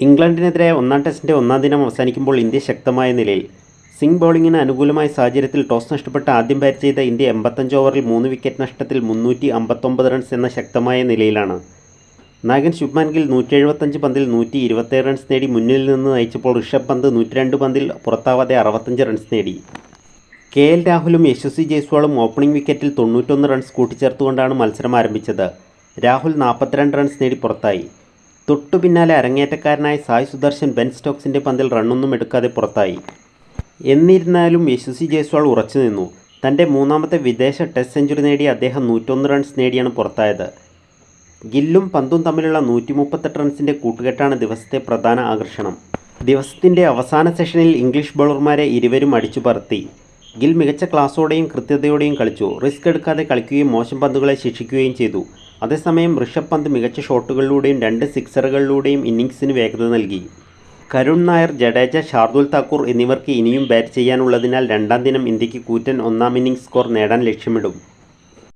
ഇംഗ്ലണ്ടിനെതിരായ ഒന്നാം ടെസ്റ്റിന്റെ ഒന്നാം ദിനം അവസാനിക്കുമ്പോൾ ഇന്ത്യ ശക്തമായ നിലയിൽ. സിംഗ് ബൗളിങ്ങിന് അനുകൂലമായ സാഹചര്യത്തിൽ ടോസ് നഷ്ടപ്പെട്ട് ആദ്യം ബാറ്റ് ചെയ്ത ഇന്ത്യ എൺപത്തഞ്ച് ഓവറിൽ മൂന്ന് വിക്കറ്റ് നഷ്ടത്തിൽ മുന്നൂറ്റി അമ്പത്തൊമ്പത് റൺസ് എന്ന ശക്തമായ നിലയിലാണ്. നായകൻ ശുഭ്മാൻ ഗിൽ നൂറ്റി എഴുപത്തഞ്ച് പന്തിൽ നൂറ്റി ഇരുപത്തേഴ് റൺസ് നേടി മുന്നിൽ നിന്ന് നയിച്ചപ്പോൾ ഋഷഭ് പന്ത് നൂറ്റി രണ്ട് പന്തിൽ പുറത്താവാതെ അറുപത്തഞ്ച് റൺസ് നേടി. കെ എൽ രാഹുലും യശസ്വി ജയ്സ്വാളും ഓപ്പണിംഗ് വിക്കറ്റിൽ തൊണ്ണൂറ്റൊന്ന് റൺസ് കൂട്ടിച്ചേർത്തുകൊണ്ടാണ് മത്സരം ആരംഭിച്ചത്. രാഹുൽ നാൽപ്പത്തിരണ്ട് റൺസ് നേടി പുറത്തായി. തൊട്ടു പിന്നാലെ അരങ്ങേറ്റക്കാരനായ സായ് സുദർശൻ ബെൻ സ്റ്റോക്സിന്റെ പന്തിൽ റണ്ണൊന്നും എടുക്കാതെ പുറത്തായി. എന്നിരുന്നാലും യശസ്വി ജയ്സ്വാൾ ഉറച്ചു നിന്നു. തന്റെ മൂന്നാമത്തെ വിദേശ ടെസ്റ്റ് സെഞ്ചുറി നേടി അദ്ദേഹം നൂറ്റൊന്ന് റൺസ് നേടിയാണ് പുറത്തായത്. ഗില്ലും പന്തും തമ്മിലുള്ള നൂറ്റി മുപ്പത്തെട്ട് റൺസിന്റെ കൂട്ടുകെട്ടാണ് ദിവസത്തെ പ്രധാന ആകർഷണം. ദിവസത്തിന്റെ അവസാന സെഷനിൽ ഇംഗ്ലീഷ് ബൗളർമാരെ ഇരുവരും അടിച്ചു പറത്തി. ഗിൽ മികച്ച ക്ലാസോടെയും കൃത്യതയോടെയും കളിച്ചു. റിസ്ക് എടുക്കാതെ കളിക്കുകയും മോശം പന്തുകളെ ശിക്ഷിക്കുകയും ചെയ്തു. അതേസമയം ഋഷഭ് പന്ത് മികച്ച ഷോട്ടുകളിലൂടെയും രണ്ട് സിക്സറുകളിലൂടെയും ഇന്നിങ്സിന് വേഗത നൽകി. കരുൺ നായർ ജഡേജ ഷാർദുൽ താക്കൂർ എന്നിവർക്ക് ഇനിയും ബാറ്റ് ചെയ്യാനുള്ളതിനാൽ രണ്ടാം ദിനം ഇന്ത്യയ്ക്ക് കൂറ്റൻ ഒന്നാം ഇന്നിംഗ്സ് സ്കോർ നേടാൻ ലക്ഷ്യമിടും.